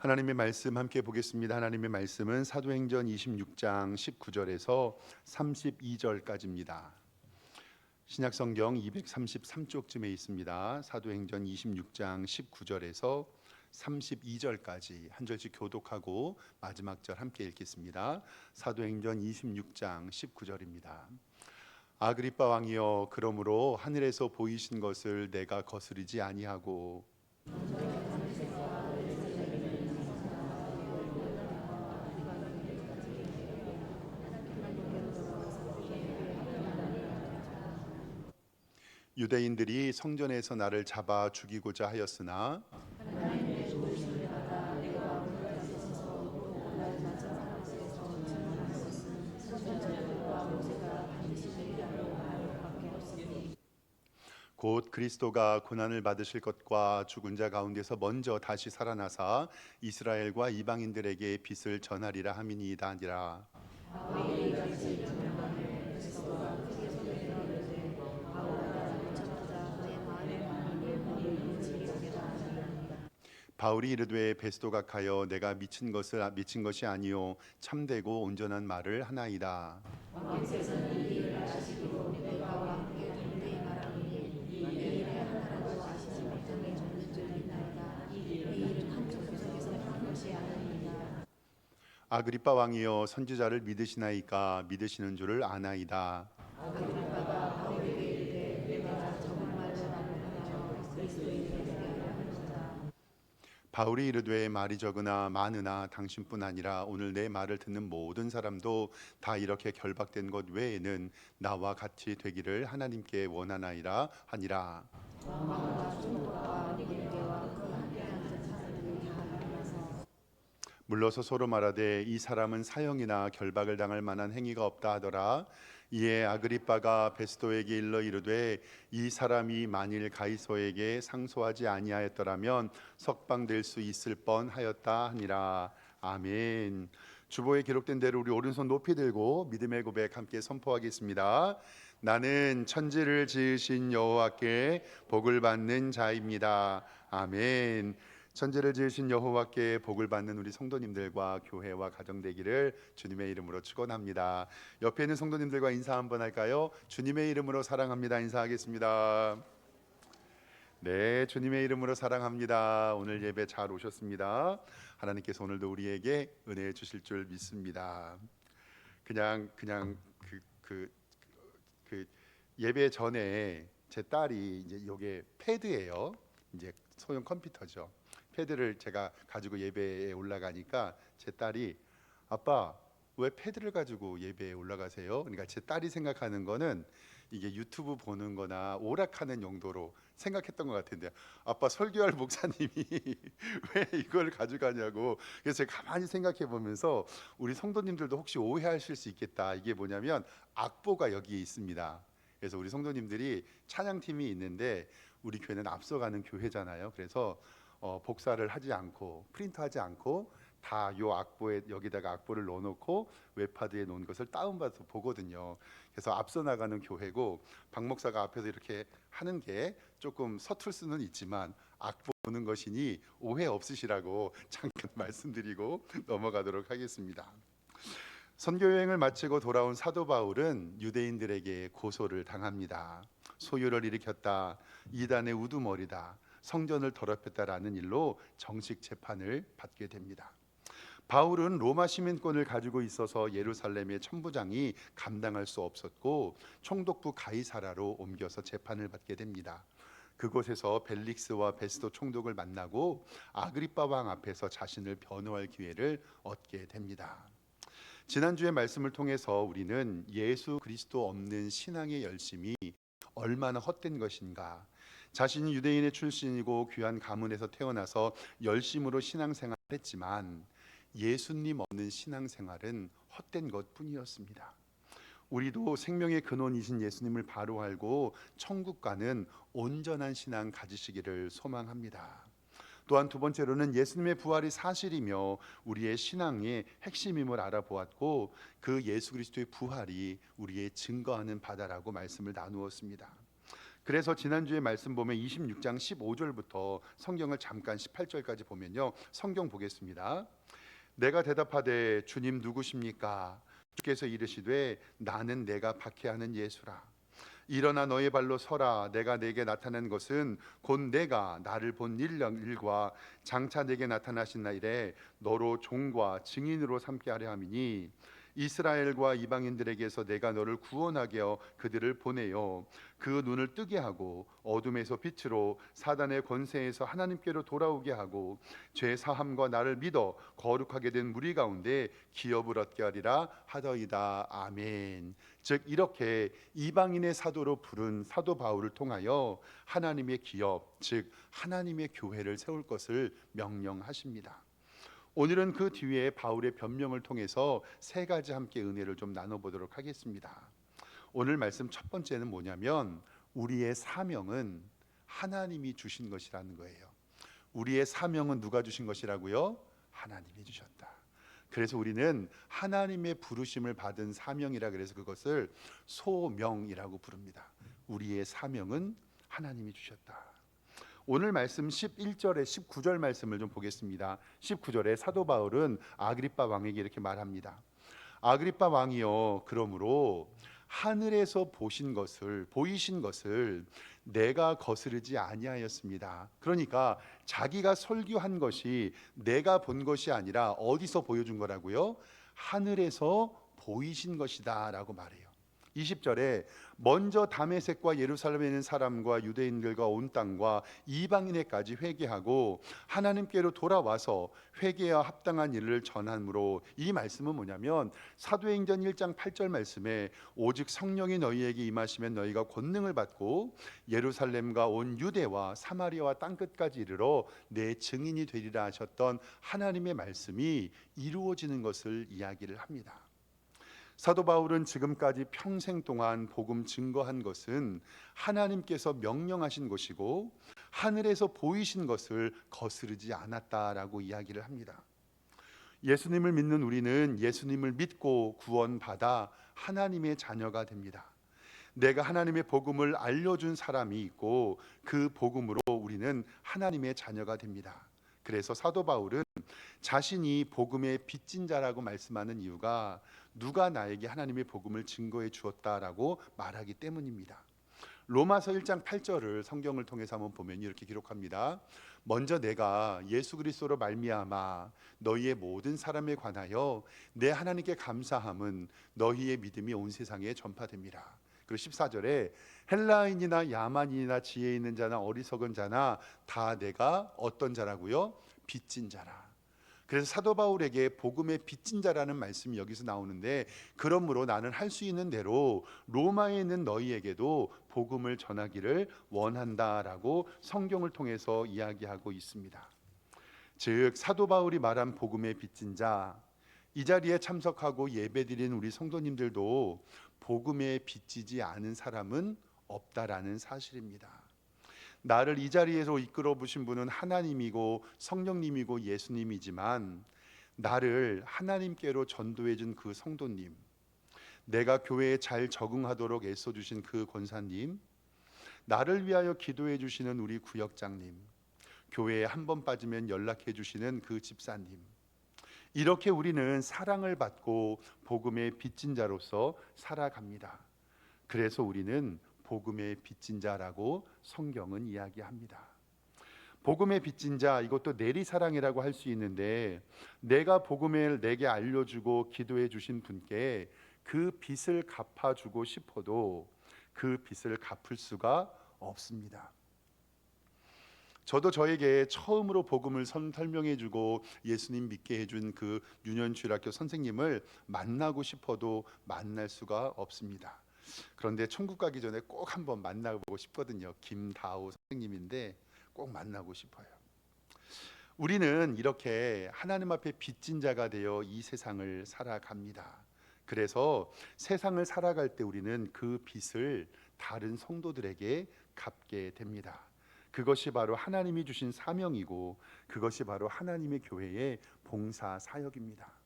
하나님의 말씀 함께 보겠습니다. 하나님의 말씀은 사도행전 26장 19절에서 32절까지입니다. 신약 성경 233쪽쯤에 있습니다. 사도행전 26장 19절에서 32절까지 한 절씩 교독하고 마지막 절 함께 읽겠습니다. 사도행전 26장 19절입니다. 아그리빠 왕이여 그러므로 하늘에서 보이신 것을 내가 거스르지 아니하고 유대인들이 성전에서 나를 잡아 죽이고자 하였으나 곧 그리스도가 고난을 받으실 것과 죽은 자 가운데서 먼저 다시 살아나사 이스라엘과 이방인들에게 빛을 전하리라 함이니이다 아니라 바울이 이르되 베스도가 가여 내가 미친 것을 미친 것이 아니요 참되고 온전한 말을 하나이다. 아그리빠 왕이여 선지자를 믿으시나이까 믿으시는 줄을 아나이다. 바울이 이르되 말이 적으나 많으나 당신뿐 아니라 오늘 내 말을 듣는 모든 사람도 다 이렇게 결박된 것 외에는 나와 같이 되기를 하나님께 원하나이라 하니라. 물러서 서로 말하되 이 사람은 사형이나 결박을 당할 만한 행위가 없다 하더라. 이에 아그리빠가 베스도에게 일러 이르되 이 사람이 만일 가이소에게 상소하지 아니하였더라면 석방될 수 있을 뻔하였다 하니라. 아멘. 주보에 기록된 대로 우리 오른손 높이 들고 믿음의 고백 함께 선포하겠습니다. 나는 천지를 지으신 여호와께 복을 받는 자입니다. 아멘. 천지를 지으신 여호와께 복을 받는 우리 성도님들과 교회와 가정 되기를 주님의 이름으로 축원합니다. 옆에 있는 성도님들과 인사 한번 할까요? 주님의 이름으로 사랑합니다. 인사하겠습니다. 네, 주님의 이름으로 사랑합니다. 오늘 예배 잘 오셨습니다. 하나님께서 오늘도 우리에게 은혜 주실 줄 믿습니다. 그냥 그냥 그 그 그 예배 전에 제 딸이 이제 이게 패드예요. 이제 소형 컴퓨터죠. 패드를 제가 가지고 예배에 올라가니까 제 딸이 아빠 왜 패드를 가지고 예배에 올라가세요? 그러니까 제 딸이 생각하는 거는 이게 유튜브 보는 거나 오락하는 용도로 생각했던 것 같은데 아빠 설교할 목사님이 왜 이걸 가져가냐고. 그래서 제가 가만히 생각해 보면서 우리 성도님들도 혹시 오해하실 수 있겠다. 이게 뭐냐면 악보가 여기에 있습니다. 그래서 우리 성도님들이 찬양팀이 있는데 우리 교회는 앞서가는 교회잖아요. 그래서 어, 복사를 하지 않고 프린트하지 않고 다 요 악보에 여기다가 악보를 넣어놓고 웹하드에 놓은 것을 다운받아서 보거든요. 그래서 앞서 나가는 교회고 박 목사가 앞에서 이렇게 하는 게 조금 서툴 수는 있지만 악보 보는 것이니 오해 없으시라고 잠깐 말씀드리고 넘어가도록 하겠습니다. 선교 여행을 마치고 돌아온 사도 바울은 유대인들에게 고소를 당합니다. 소유를 일으켰다. 이단의 우두머리다. 성전을 더럽혔다라는 일로 정식 재판을 받게 됩니다. 바울은 로마 시민권을 가지고 있어서 예루살렘의 천부장이 감당할 수 없었고 총독부 가이사라로 옮겨서 재판을 받게 됩니다. 그곳에서 벨릭스와 베스도 총독을 만나고 아그리빠 왕 앞에서 자신을 변호할 기회를 얻게 됩니다. 지난주의 말씀을 통해서 우리는 예수 그리스도 없는 신앙의 열심이 얼마나 헛된 것인가 자신이 유대인의 출신이고 귀한 가문에서 태어나서 열심으로 신앙생활을 했지만 예수님 없는 신앙생활은 헛된 것뿐이었습니다. 우리도 생명의 근원이신 예수님을 바로 알고 천국 가는 온전한 신앙 가지시기를 소망합니다. 또한 두 번째로는 예수님의 부활이 사실이며 우리의 신앙의 핵심임을 알아보았고 그 예수 그리스도의 부활이 우리의 증거하는 바다라고 말씀을 나누었습니다. 그래서 지난주에 말씀 보면 26장 15절부터 성경을 잠깐 18절까지 보면요. 성경 보겠습니다. 내가 대답하되 주님 누구십니까? 주께서 이르시되 나는 내가 박해하는 예수라. 일어나 너의 발로 서라. 내가 내게 나타난 것은 곧 내가 나를 본 일- 일과 장차 내게 나타나신 날에 너로 종과 증인으로 삼게 하려 함이니 이스라엘과 이방인들에게서 내가 너를 구원하게 하여 그들을 보내요. 그 눈을 뜨게 하고 어둠에서 빛으로 사단의 권세에서 하나님께로 돌아오게 하고 죄 사함과 나를 믿어 거룩하게 된 무리 가운데 기업을 얻게 하리라 하더이다. 아멘. 즉 이렇게 이방인의 사도로 부른 사도 바울을 통하여 하나님의 기업, 즉 하나님의 교회를 세울 것을 명령하십니다. 오늘은 그 뒤에 바울의 변명을 통해서 세 가지 함께 은혜를 좀 나눠보도록 하겠습니다. 오늘 말씀 첫 번째는 뭐냐면 우리의 사명은 하나님이 주신 것이라는 거예요. 우리의 사명은 누가 주신 것이라고요? 하나님이 주셨다. 그래서 우리는 하나님의 부르심을 받은 사명이라 그래서 그것을 소명이라고 부릅니다. 우리의 사명은 하나님이 주셨다. 오늘 말씀 11절에 19절 말씀을 좀 보겠습니다. 19절에 사도 바울은 아그리빠 왕에게 이렇게 말합니다. 아그리빠 왕이여 그러므로 하늘에서 보신 것을 보이신 것을 내가 거스르지 아니하였습니다. 그러니까 자기가 설교한 것이 내가 본 것이 아니라 어디서 보여준 거라고요? 하늘에서 보이신 것이다라고 말해요. 20절에 먼저 다메섹과 예루살렘에 있는 사람과 유대인들과 온 땅과 이방인에까지 회개하고 하나님께로 돌아와서 회개와 합당한 일을 전함으로 이 말씀은 뭐냐면 사도행전 1장 8절 말씀에 오직 성령이 너희에게 임하시면 너희가 권능을 받고 예루살렘과 온 유대와 사마리아와 땅 끝까지 이르러 내 증인이 되리라 하셨던 하나님의 말씀이 이루어지는 것을 이야기를 합니다. 사도 바울은 지금까지 평생 동안 복음 증거한 것은 하나님께서 명령하신 것이고 하늘에서 보이신 것을 거스르지 않았다라고 이야기를 합니다. 예수님을 믿는 우리는 예수님을 믿고 구원받아 하나님의 자녀가 됩니다. 내가 하나님의 복음을 알려준 사람이 있고 그 복음으로 우리는 하나님의 자녀가 됩니다. 그래서 사도 바울은 자신이 복음의 빚진 자라고 말씀하는 이유가 누가 나에게 하나님의 복음을 증거해 주었다라고 말하기 때문입니다. 로마서 1장 8절을 성경을 통해서 한번 보면 이렇게 기록합니다. 먼저 내가 예수 그리스도로 말미암아 너희의 모든 사람에 관하여 내 하나님께 감사함은 너희의 믿음이 온 세상에 전파됩니다. 그리고 14절에 헬라인이나 야만인이나 지혜 있는 자나 어리석은 자나 다 내가 어떤 자라고요? 빚진 자라. 그래서 사도 바울에게 복음의 빚진 자라는 말씀이 여기서 나오는데 그러므로 나는 할 수 있는 대로 로마에 있는 너희에게도 복음을 전하기를 원한다라고 성경을 통해서 이야기하고 있습니다. 즉 사도 바울이 말한 복음의 빚진 자, 이 자리에 참석하고 예배드리는 우리 성도님들도 복음에 빚지지 않은 사람은 없다라는 사실입니다. 나를 이 자리에서 이끌어 부신 분은 하나님이고 성령님이고 예수님이지만 나를 하나님께로 전도해 준 그 성도님, 내가 교회에 잘 적응하도록 애써 주신 그 권사님, 나를 위하여 기도해 주시는 우리 구역장님, 교회에 한 번 빠지면 연락해 주시는 그 집사님. 이렇게 우리는 사랑을 받고 복음의 빚진 자로서 살아갑니다. 그래서 우리는 복음의 빚진 자라고 성경은 이야기합니다. 복음의 빚진 자 이것도 내리사랑이라고 할 수 있는데 내가 복음을 내게 알려주고 기도해 주신 분께 그 빚을 갚아주고 싶어도 그 빚을 갚을 수가 없습니다. 저도 저에게 처음으로 복음을 선 설명해주고 예수님 믿게 해준 그 유년주일학교 선생님을 만나고 싶어도 만날 수가 없습니다. 그런데 천국 가기 전에 꼭 한번 만나보고 싶거든요. 김다우 선생님인데 꼭 만나고 싶어요. 우리는 이렇게 하나님 앞에 빚진 자가 되어 이 세상을 살아갑니다. 그래서 세상을 살아갈 때 우리는 그 빚을 다른 성도들에게 갚게 됩니다. 그것이 바로 하나님이 주신 사명이고 그것이 바로 하나님의 교회의 봉사 사역입니다.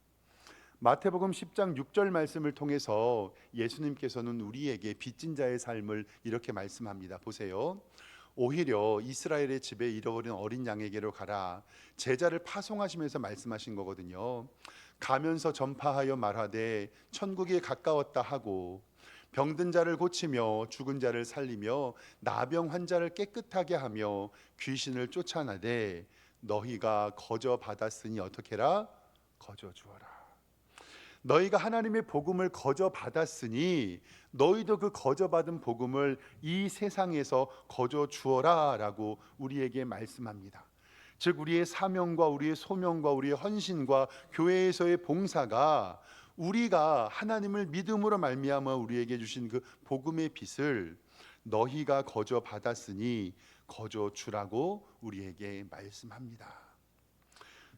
마태복음 10장 6절 말씀을 통해서 예수님께서는 우리에게 빚진 자의 삶을 이렇게 말씀합니다. 보세요. 오히려 이스라엘의 집에 잃어버린 어린 양에게로 가라. 제자를 파송하시면서 말씀하신 거거든요. 가면서 전파하여 말하되 천국에 가까웠다 하고 병든 자를 고치며 죽은 자를 살리며 나병 환자를 깨끗하게 하며 귀신을 쫓아나되 너희가 거저 받았으니 어떻게라 거저 주어라. 너희가 하나님의 복음을 거저 받았으니 너희도 그 거저 받은 복음을 이 세상에서 거저 주어라라고 우리에게 말씀합니다. 즉 우리의 사명과 우리의 소명과 우리의 헌신과 교회에서의 봉사가 우리가 하나님을 믿음으로 말미암아 우리에게 주신 그 복음의 빛을 너희가 거저 받았으니 거저 주라고 우리에게 말씀합니다.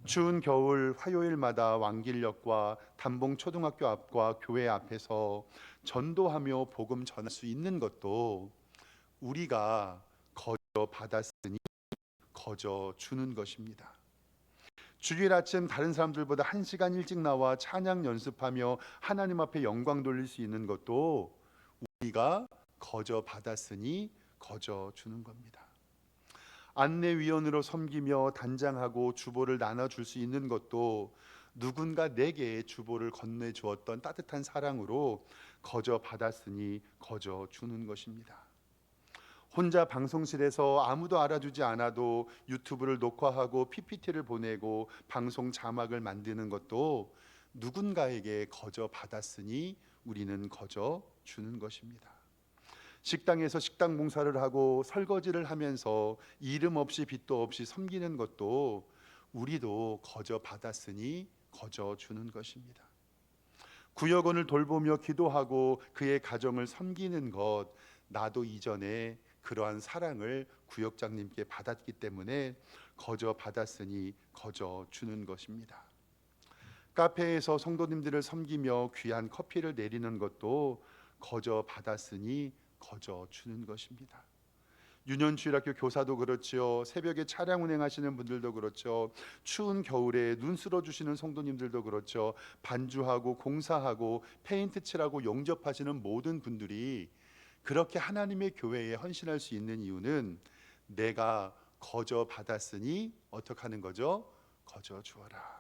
추운 겨울 화요일마다 왕길역과 담봉 초등학교 앞과 교회 앞에서 전도하며 복음 전할 수 있는 것도 우리가 거저 받았으니 거저 주는 것입니다. 주일 아침 다른 사람들보다 한 시간 일찍 나와 찬양 연습하며 하나님 앞에 영광 돌릴 수 있는 것도 우리가 거저 받았으니 거저 주는 겁니다. 안내위원으로 섬기며 단장하고 주보를 나눠줄 수 있는 것도 누군가 내게 주보를 건네 주었던 따뜻한 사랑으로 거저 받았으니 거저 주는 것입니다. 혼자 방송실에서 아무도 알아주지 않아도 유튜브를 녹화하고 PPT를 보내고 방송 자막을 만드는 것도 누군가에게 거저 받았으니 우리는 거저 주는 것입니다. 식당에서 식당 봉사를 하고 설거지를 하면서 이름 없이 빚도 없이 섬기는 것도 우리도 거저 받았으니 거저 주는 것입니다. 구역원을 돌보며 기도하고 그의 가정을 섬기는 것 나도 이전에 그러한 사랑을 구역장님께 받았기 때문에 거저 받았으니 거저 주는 것입니다. 카페에서 성도님들을 섬기며 귀한 커피를 내리는 것도 거저 받았으니 거저 주는 것입니다. 유년주일학교 교사도 그렇지요. 새벽에 차량 운행하시는 분들도 그렇죠. 추운 겨울에 눈 쓸어 주시는 성도님들도 그렇죠. 반주하고 공사하고 페인트 칠하고 용접하시는 모든 분들이 그렇게 하나님의 교회에 헌신할 수 있는 이유는 내가 거저 받았으니 어떻게 하는 거죠? 거저 주어라.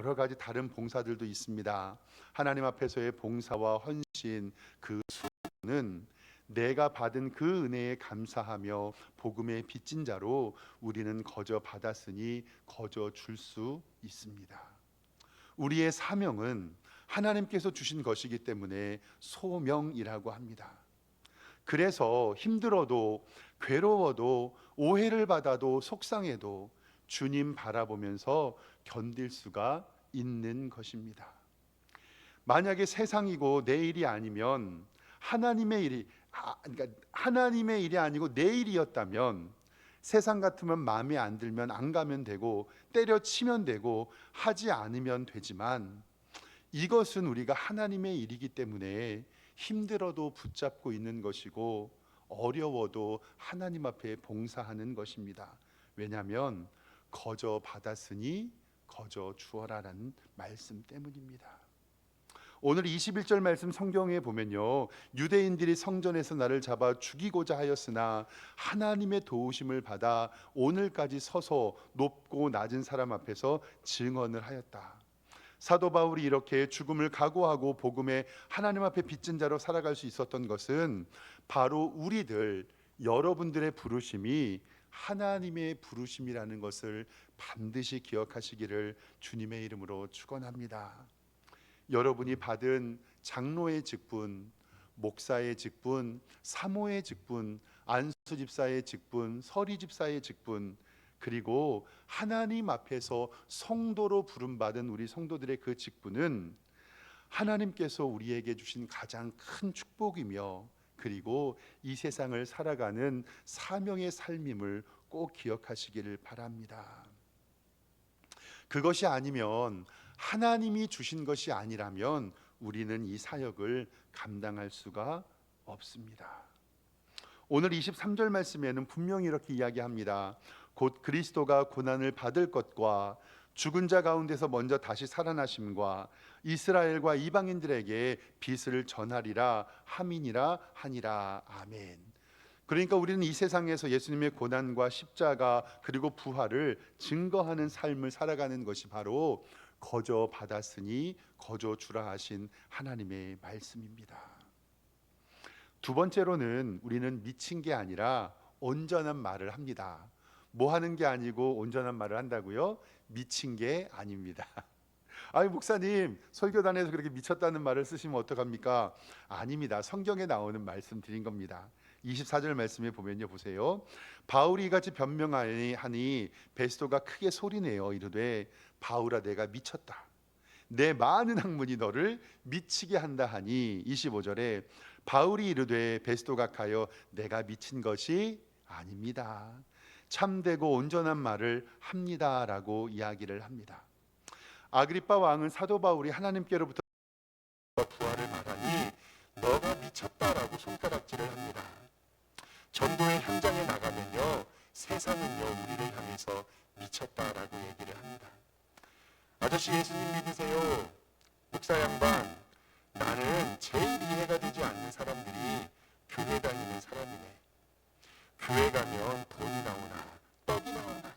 여러 가지 다른 봉사들도 있습니다. 하나님 앞에서의 봉사와 헌신 그 수는 내가 받은 그 은혜에 감사하며 복음의 빚진 자로 우리는 거저 받았으니 거저 줄 수 있습니다. 우리의 사명은 하나님께서 주신 것이기 때문에 소명이라고 합니다. 그래서 힘들어도 괴로워도 오해를 받아도 속상해도 주님 바라보면서 견딜 수가 있는 것입니다. 만약에 세상이고 내 일이 아니면 하나님의 일이 아, 그러니까 하나님의 일이 아니고 내 일이었다면 세상 같으면 마음에 안 들면 안 가면 되고 때려치면 되고 하지 않으면 되지만 이것은 우리가 하나님의 일이기 때문에 힘들어도 붙잡고 있는 것이고 어려워도 하나님 앞에 봉사하는 것입니다. 왜냐하면 거저 받았으니 거저 주어라라는 말씀 때문입니다. 오늘 21절 말씀 성경에 보면요. 유대인들이 성전에서 나를 잡아 죽이고자 하였으나 하나님의 도우심을 받아 오늘까지 서서 높고 낮은 사람 앞에서 증언을 하였다. 사도 바울이 이렇게 죽음을 각오하고 복음에 하나님 앞에 빚진 자로 살아갈 수 있었던 것은 바로 우리들 여러분들의 부르심이 하나님의 부르심이라는 것을 반드시 기억하시기를 주님의 이름으로 축원합니다. 여러분이 받은 장로의 직분, 목사의 직분, 사모의 직분, 안수 집사의 직분, 서리 집사의 직분, 그리고 하나님 앞에서 성도로 부름받은 우리 성도들의 그 직분은 하나님께서 우리에게 주신 가장 큰 축복이며 그리고 이 세상을 살아가는 사명의 삶임을 꼭 기억하시기를 바랍니다. 그것이 아니면 하나님이 주신 것이 아니라면 우리는 이 사역을 감당할 수가 없습니다. 오늘 23절 말씀에는 분명히 이렇게 이야기합니다. 곧 그리스도가 고난을 받을 것과 죽은 자 가운데서 먼저 다시 살아나심과 이스라엘과 이방인들에게 빛을 전하리라 함이니라 하니라 아멘. 그러니까 우리는 이 세상에서 예수님의 고난과 십자가 그리고 부활을 증거하는 삶을 살아가는 것이 바로 거저 받았으니 거저 주라 하신 하나님의 말씀입니다. 두 번째로는 우리는 미친 게 아니라 온전한 말을 합니다. 뭐 하는 게 아니고 온전한 말을 한다고요? 미친 게 아닙니다. 아이 목사님 설교단에서 그렇게 미쳤다는 말을 쓰시면 어떡합니까? 아닙니다. 성경에 나오는 말씀 드린 겁니다. 24절 말씀에 보면요 보세요. 바울이 같이 변명하니 하니 베스도가 크게 소리내어 이르되 바울아 내가 미쳤다. 내 많은 학문이 너를 미치게 한다 하니 25절에 바울이 이르되 베스도가 가여 내가 미친 것이 아닙니다. 참되고 온전한 말을 합니다라고 이야기를 합니다. 아그리파 왕은 사도 바울이 하나님께로부터 부활을 말하니 너가 미쳤다라고 손가락질을 합니다. 전도의 현장에 나가면요 세상은요 우리를 향해서 미쳤다라고 얘기를 합니다. 아저씨 예수님 믿으세요. 목사 양반 나는 제일 이해가 되지 않는 사람들이 교회 다니는 사람이네. 교회 가면 돈이 나오나? 떡이 나오나?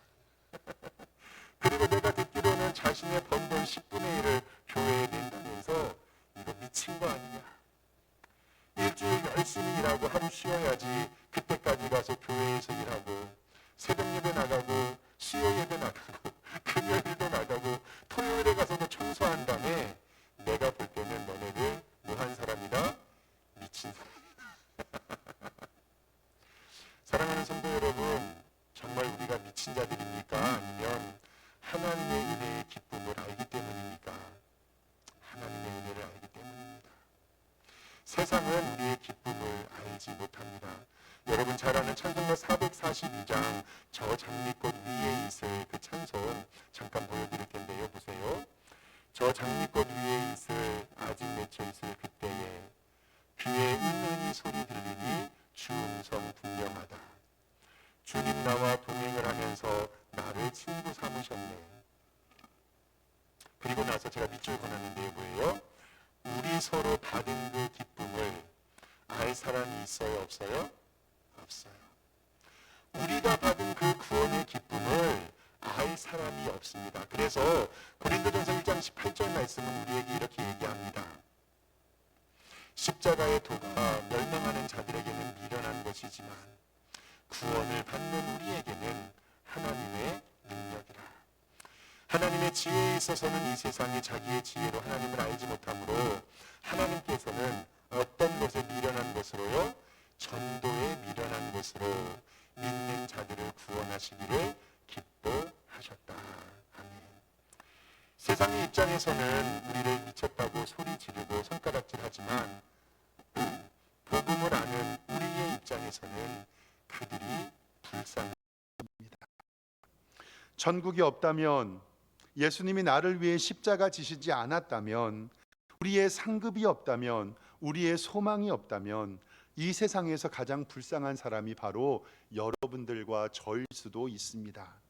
그리고 내가 듣기로는 자신의 번돈 10분의 1을 교회에 낸다면서 이거 미친 거 아니냐? 일주일 열심히 일하고 하루 쉬어야지 그때까지 가서 교회에서 일하고 새벽 예배 나가고 수요 예배 나가고 금요일도 나가고 토요일에 가서도 청소한 다 세상은 우리의 기쁨을 알지 못합니다. 여러분 잘 아는 찬송가 442장 저 장미꽃 위에 있을 그 찬송 잠깐 보여드릴 텐데요. 보세요. 저 장미꽃 위에 있을 아직 맺혀 있을 그때에 귀에 은은히 소리 들리니 주 음성 분명하다. 주님 나와 동행을 하면서 나를 친구 삼으셨네. 그리고 나서 제가 밑줄 그었는데 뭐예요? 우리 서로 우리가 받은 그 구원의 기쁨을 알 사람이 없습니다. 그래서 고린도전서 1장 18절 말씀은 우리에게 이렇게 얘기합니다. 십자가의 도가 멸망하는 자들에게는 미련한 것이지만 구원을 받는 우리에게는 하나님의 능력이라. 하나님의 지혜에 있어서는 이 세상이 자기의 지혜로 하나님을 알지 못하므로 하나님께서는 어떤 것에 미련한 것으로요? 전도에 미련한 것으로 믿는 자들을 구원하시기를 기뻐하셨다. 아멘. 세상의 입장에서는 우리를 미쳤다고 소리 지르고 손가락질하지만 복음을 아는 우리의 입장에서는 그들이 불쌍합니다. 전국이 없다면 예수님이 나를 위해 십자가 지시지 않았다면 우리의 상급이 없다면 우리의 소망이 없다면 이 세상에서 가장 불쌍한 사람이 바로 여러분들과 저일 수도 있습니다.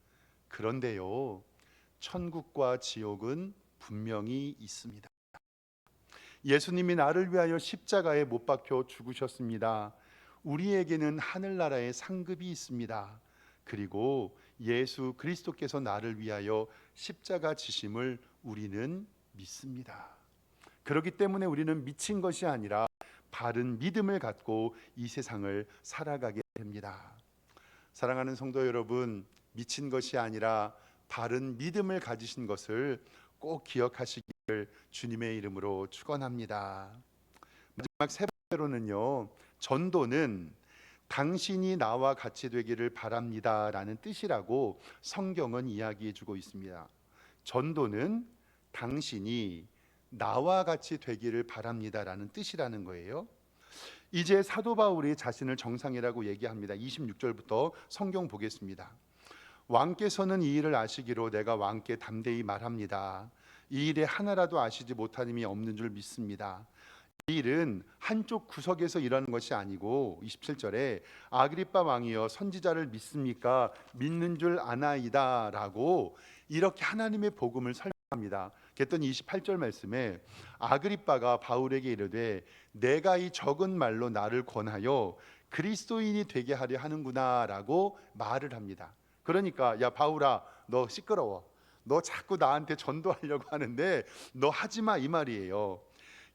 그런데요. 천국과 지옥은 분명히 있습니다. 예수님이 나를 위하여 십자가에 못 박혀 죽으셨습니다. 우리에게는 하늘나라의 상급이 있습니다. 그리고 예수 그리스도께서 나를 위하여 십자가 지심을 우리는 믿습니다. 그렇기 때문에 우리는 미친 것이 아니라 바른 믿음을 갖고 이 세상을 살아가게 됩니다. 사랑하는 성도 여러분, 미친 것이 아니라 바른 믿음을 가지신 것을 꼭 기억하시기를 주님의 이름으로 축원합니다. 마지막 세 번째로는요. 전도는 당신이 나와 같이 되기를 바랍니다라는 뜻이라고 성경은 이야기해 주고 있습니다. 전도는 당신이 나와 같이 되기를 바랍니다라는 뜻이라는 거예요. 이제 사도 바울이 자신을 정상이라고 얘기합니다. 26절부터 성경 보겠습니다. 왕께서는 이 일을 아시기로 내가 왕께 담대히 말합니다. 이 일에 하나라도 아시지 못하님이 없는 줄 믿습니다. 이 일은 한쪽 구석에서 일하는 것이 아니고 27절에 아그리빠 왕이여 선지자를 믿습니까? 믿는 줄 아나이다라고 이렇게 하나님의 복음을 설명합니다. 그랬더니 28절 말씀에 아그리빠가 바울에게 이르되 내가 이 적은 말로 나를 권하여 그리스도인이 되게 하려 하는구나라고 말을 합니다. 그러니까 야 바울아 너 시끄러워. 너 자꾸 나한테 전도하려고 하는데 너 하지 마 이 말이에요.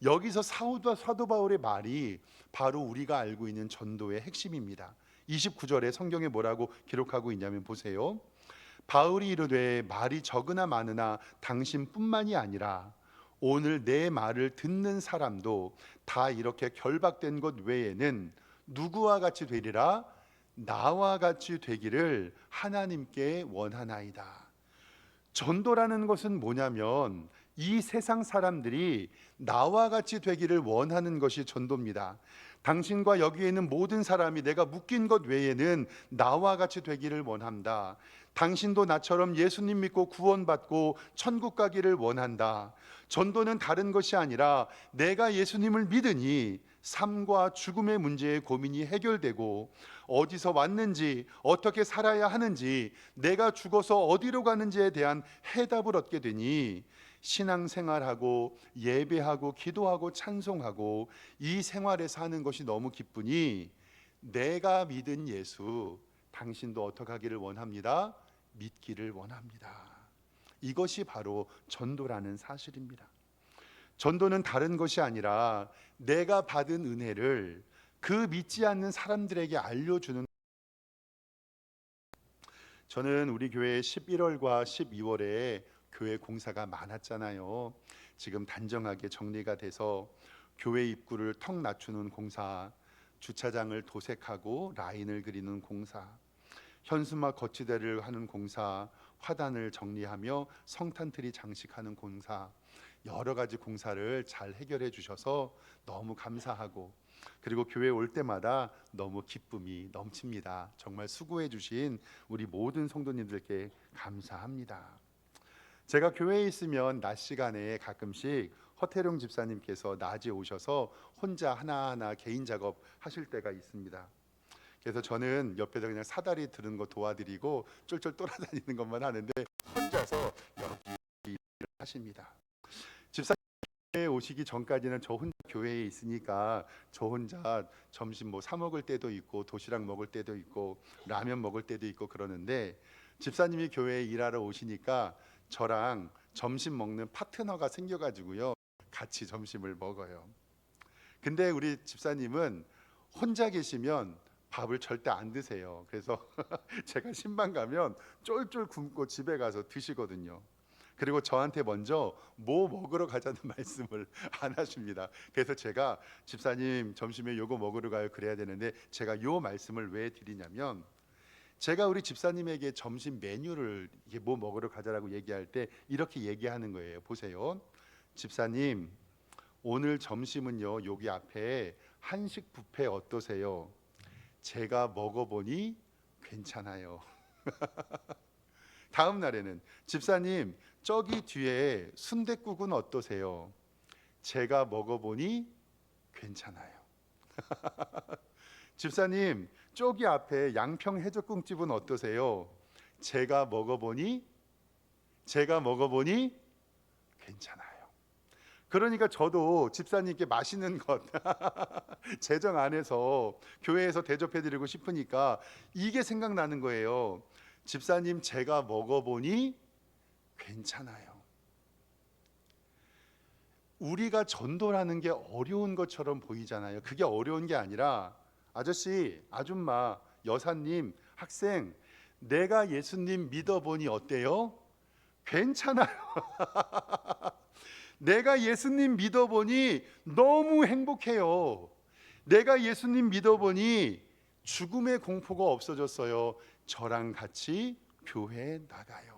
여기서 사도 사도 바울의 말이 바로 우리가 알고 있는 전도의 핵심입니다. 29절에 성경에 뭐라고 기록하고 있냐면 보세요. 바울이 이르되 말이 적으나 많으나 당신뿐만이 아니라 오늘 내 말을 듣는 사람도 다 이렇게 결박된 것 외에는 누구와 같이 되리라 나와 같이 되기를 하나님께 원하나이다. 전도라는 것은 뭐냐면 이 세상 사람들이 나와 같이 되기를 원하는 것이 전도입니다. 당신과 여기에 있는 모든 사람이 내가 묶인 것 외에는 나와 같이 되기를 원한다. 당신도 나처럼 예수님 믿고 구원받고 천국 가기를 원한다. 전도는 다른 것이 아니라 내가 예수님을 믿으니 삶과 죽음의 문제의 고민이 해결되고 어디서 왔는지 어떻게 살아야 하는지 내가 죽어서 어디로 가는지에 대한 해답을 얻게 되니 신앙생활하고 예배하고 기도하고 찬송하고 이 생활에서 하는 것이 너무 기쁘니 내가 믿은 예수 당신도 어떻게 하기를 원합니다. 믿기를 원합니다. 이것이 바로 전도라는 사실입니다. 전도는 다른 것이 아니라 내가 받은 은혜를 그 믿지 않는 사람들에게 알려주는 저는 우리 교회 11월과 12월에 교회 공사가 많았잖아요. 지금 단정하게 정리가 돼서 교회 입구를 턱 낮추는 공사, 주차장을 도색하고 라인을 그리는 공사, 현수막 거치대를 하는 공사, 화단을 정리하며 성탄트리 장식하는 공사, 여러 가지 공사를 잘 해결해 주셔서 너무 감사하고 그리고 교회 올 때마다 너무 기쁨이 넘칩니다. 정말 수고해 주신 우리 모든 성도님들께 감사합니다. 제가 교회에 있으면 낮 시간에 가끔씩 허태룡 집사님께서 낮에 오셔서 혼자 하나하나 개인 작업 하실 때가 있습니다. 그래서 저는 옆에서 그냥 사다리 드는 거 도와드리고 쫄쫄 돌아다니는 것만 하는데 혼자서 여기 일을 하십니다. 집사님에 오시기 전까지는 저 혼자 교회에 있으니까 저 혼자 점심 뭐 사 먹을 때도 있고 도시락 먹을 때도 있고 라면 먹을 때도 있고 그러는데 집사님이 교회에 일하러 오시니까 저랑 점심 먹는 파트너가 생겨가지고요 같이 점심을 먹어요. 근데 우리 집사님은 혼자 계시면 밥을 절대 안 드세요. 그래서 제가 신방 가면 쫄쫄 굶고 집에 가서 드시거든요. 그리고 저한테 먼저 뭐 먹으러 가자는 말씀을 안 하십니다. 그래서 제가 집사님 점심에 요거 먹으러 가요 그래야 되는데 제가 요 말씀을 왜 드리냐면 제가 우리 집사님에게 점심 메뉴를 이게 뭐 먹으러 가자라고 얘기할 때 이렇게 얘기하는 거예요. 보세요. 집사님 오늘 점심은요 여기 앞에 한식 뷔페 어떠세요? 제가 먹어보니 괜찮아요. 다음 날에는 집사님 저기 뒤에 순댓국은 어떠세요? 제가 먹어보니 괜찮아요. 집사님 저기 앞에 양평 해적국집은 어떠세요? 제가 먹어보니 제가 먹어보니 괜찮아요. 그러니까 저도 집사님께 맛있는 것 재정 안에서 교회에서 대접해 드리고 싶으니까 이게 생각나는 거예요. 집사님 제가 먹어보니 괜찮아요. 우리가 전도라는 게 어려운 것처럼 보이잖아요. 그게 어려운 게 아니라 아저씨, 아줌마, 여사님, 학생, 내가 예수님 믿어보니 어때요? 괜찮아요. 내가 예수님 믿어보니 너무 행복해요. 내가 예수님 믿어보니 죽음의 공포가 없어졌어요. 저랑 같이 교회에 나가요.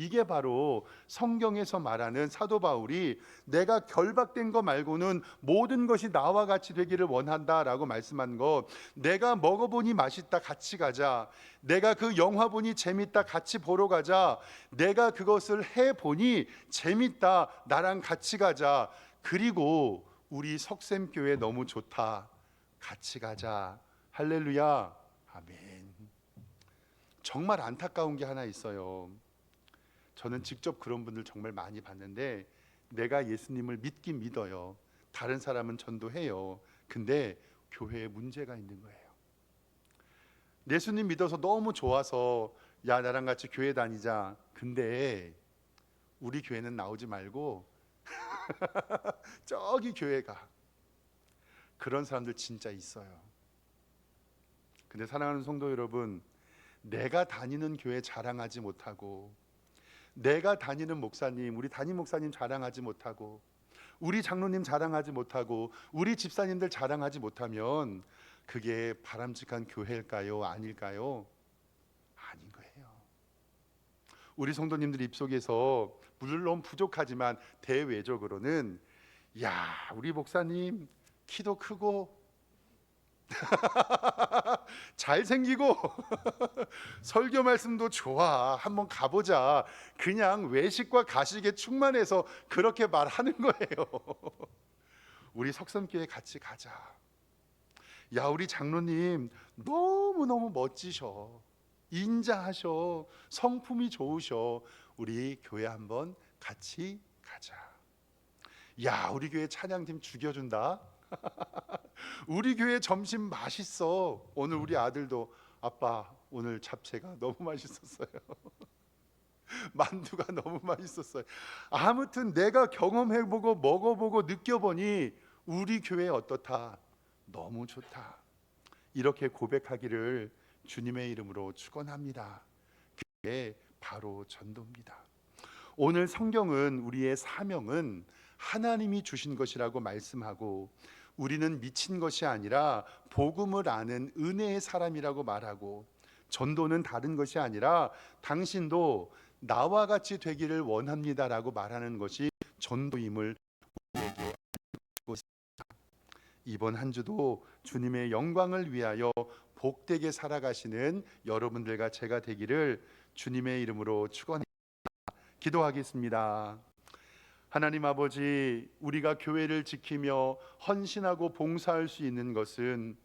이게 바로 성경에서 말하는 사도 바울이 내가 결박된 거 말고는 모든 것이 나와 같이 되기를 원한다라고 말씀한 것. 내가 먹어보니 맛있다 같이 가자. 내가 그 영화 보니 재밌다 같이 보러 가자. 내가 그것을 해 보니 재밌다 나랑 같이 가자. 그리고 우리 석샘 교회 너무 좋다. 같이 가자. 할렐루야. 아멘. 정말 안타까운 게 하나 있어요. 저는 직접 그런 분들 정말 많이 봤는데 내가 예수님을 믿긴 믿어요. 다른 사람은 전도해요. 근데 교회에 문제가 있는 거예요. 예수님 믿어서 너무 좋아서 야 나랑 같이 교회 다니자. 근데 우리 교회는 나오지 말고 저기 교회가 그런 사람들 진짜 있어요. 근데 사랑하는 성도 여러분, 내가 다니는 교회 자랑하지 못하고 내가 다니는 목사님, 우리 담임 목사님 자랑하지 못하고 우리 장로님 자랑하지 못하고 우리 집사님들 자랑하지 못하면 그게 바람직한 교회일까요? 아닐까요? 아닌 거예요. 우리 성도님들 입속에서 물론 부족하지만 대외적으로는 야, 우리 목사님 키도 크고 잘생기고 설교 말씀도 좋아. 한번 가보자. 그냥 외식과 가식에 충만해서 그렇게 말하는 거예요. 우리 석섬교회 같이 가자. 야, 우리 장로님 너무너무 멋지셔. 인자하셔. 성품이 좋으셔. 우리 교회 한번 같이 가자. 야, 우리 교회 찬양팀 죽여준다. 우리 교회 점심 맛있어. 오늘 우리 아들도 아빠 오늘 잡채가 너무 맛있었어요. 만두가 너무 맛있었어요. 아무튼 내가 경험해보고 먹어보고 느껴보니 우리 교회 어떻다. 너무 좋다. 이렇게 고백하기를 주님의 이름으로 축원합니다. 그게 바로 전도입니다. 오늘 성경은 우리의 사명은 하나님이 주신 것이라고 말씀하고 우리는 미친 것이 아니라 복음을 아는 은혜의 사람이라고 말하고 전도는 다른 것이 아니라 당신도 나와 같이 되기를 원합니다라고 말하는 것이 전도임을 우리에게. 이번 한 주도 주님의 영광을 위하여 복되게 살아가시는 여러분들과 제가 되기를 주님의 이름으로 축원합니다. 기도하겠습니다. 하나님 아버지, 우리가 교회를 지키며 헌신하고 봉사할 수 있는 것은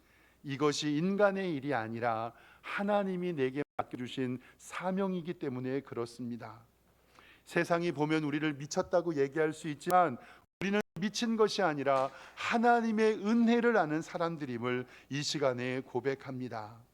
이것이 인간의 일이 아니라 하나님이 내게 맡겨주신 사명이기 때문에 그렇습니다. 세상이 보면 우리를 미쳤다고 얘기할 수 있지만 우리는 미친 것이 아니라 하나님의 은혜를 아는 사람들임을 이 시간에 고백합니다.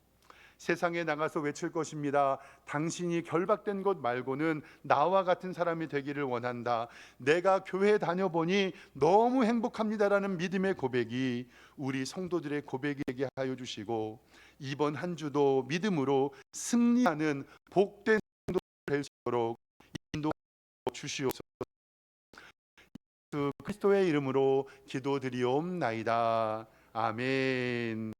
세상에 나가서 외칠 것입니다. 당신이 결박된 것 말고는 나와 같은 사람이 되기를 원한다. 내가 교회 다녀보니 너무 행복합니다라는 믿음의 고백이 우리 성도들의 고백이게 하여 주시고 이번 한 주도 믿음으로 승리하는 복된 성도 될 수 있도록 인도 주시옵소서. 그리스도의 이름으로 기도드리옵나이다. 아멘.